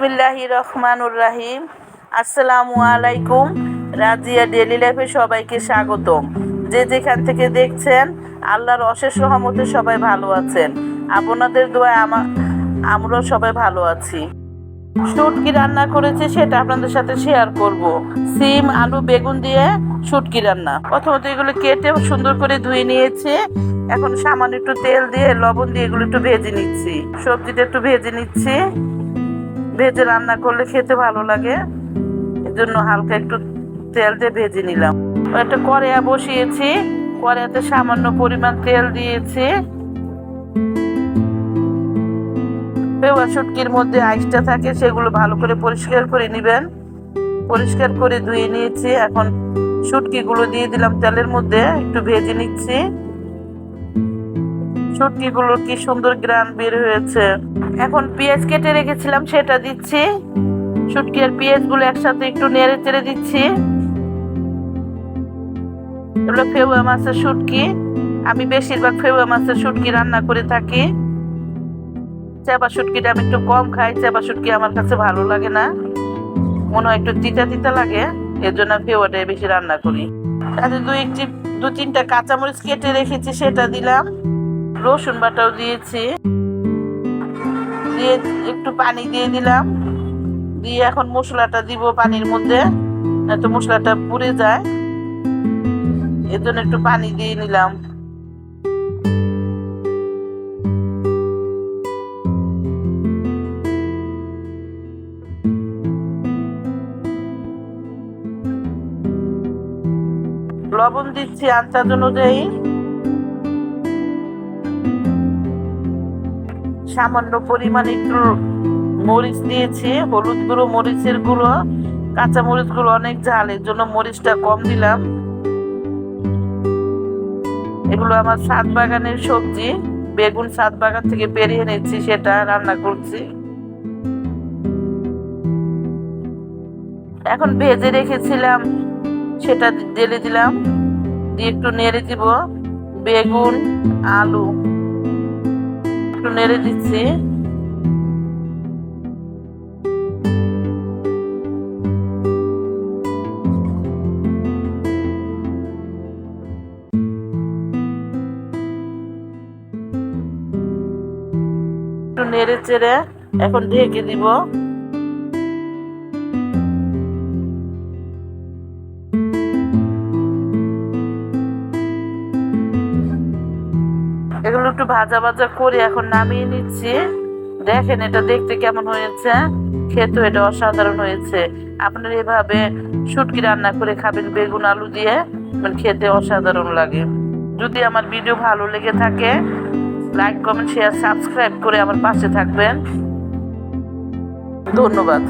বিসমিল্লাহি রহমানুর রাহিম। আসসালামু আলাইকুম। রাজিয়া ডেলি লাইফে সবাইকে স্বাগতম। যে যেখান থেকে দেখছেন, আল্লাহর অশেষ রহমতে সবাই ভালো আছেন। আপনাদের দোয়া আমা, আমরাও সবাই ভালো আছি। শুটকি রান্না করেছি সেটা আপনাদের সাথে শেয়ার করব। সিম, আলু, বেগুন দিয়ে শুটকি রান্না। প্রথমত এগুলো কেটে সুন্দর করে ধুয়ে নিয়েছি। এখন সামান্য একটু তেল দিয়ে লবণ দিয়ে এগুলো একটু ভেজে নিচ্ছি। সবজিটা একটু ভেজে নিচ্ছি। ভেজে রান্না করলে খেতে ভালো লাগে। এর জন্য হালকা একটু তেল দিয়ে ভেজে নিলাম। একটা কড়াইয়া বসিয়েছি। কড়াইয়াতে সামান্য পরিমাণ তেল দিয়েছি। পেওয়া শুটকির মধ্যে আইসটা থাকে, সেগুলো ভালো করে পরিষ্কার করে নেবেন। পরিষ্কার করে ধুয়ে নিয়েছি। এখন শুটকিগুলো দিয়ে দিলাম তেলের মধ্যে। একটু ভেজে নিচ্ছি। শুটকিগুলোর কি সুন্দর গ্রান বের হয়েছে। এখন পেঁয়াজ কেটে রেখেছিলাম, সেটা দিচ্ছি। শুটকি আর পেঁয়াজগুলো একসাথে একটু নেড়ে চেড়ে দিচ্ছি। এগুলো ফেউয়া মাছের শুটকি আমি বেশিরভাগ ফেউয়া মাছের শুটকি রান্না করে থাকি। চাপা শুটকিটা আমি একটু কম খাই, চাপা শুটকি আমার কাছে ভালো লাগে না। মনে হয় একটু তিতা তিতা লাগে, এর জন্য ফেওয়াটাই বেশি রান্না করি। তাতে দুই একটি, দু তিনটা কাঁচামরিচ কেটে রেখেছি, সেটা দিলাম। রসুন বাটাও দিয়েছি। দিয়ে একটু পানি দিয়ে দিলাম। দিয়ে এখন মশলাটা দিব পানির মধ্যে তো মশলাটা পুড়ে যায়। এর জন্য একটু পানি দিয়ে নিলাম। লবণ দিচ্ছি আন্দাজ অনুযায়ী। সামান্য পরিমাণ একটু মরিচ দিয়েছি, হলুদ গুঁড়ো, মরিচের গুঁড়ো, কাঁচা মরিচগুলো অনেক ঝাল, এর জন্য মরিচটা কম দিলাম। এগুলো আমার সাত বাগানের সবজি, বেগুন সাত বাগান থেকে পেরিয়ে নিচ্ছি সেটা রান্না করছি। এখন ভেজে রেখেছিলাম, সেটা ঢেলে দিলাম, দিয়ে একটু নেড়ে দিব, বেগুন, আলু। একটু নেড়ে দিচ্ছি। নেড়ে চেড়ে এখন ঢেকে দিব। এগুলো একটু ভাজা ভাজা করে এখন নামিয়ে নিচ্ছি। দেখেন এটা দেখতে কেমন হয়েছে। খেতে এটা অসাধারণ হয়েছে। আপনারা এভাবে শুটকি রান্না করে খাবেন বেগুন আলু দিয়ে মানে খেতে অসাধারণ লাগে। যদি আমার ভিডিও ভালো লেগে থাকে, লাইক, কমেন্ট শেয়ার সাবস্ক্রাইব করে আমার পাশে থাকবেন। ধন্যবাদ।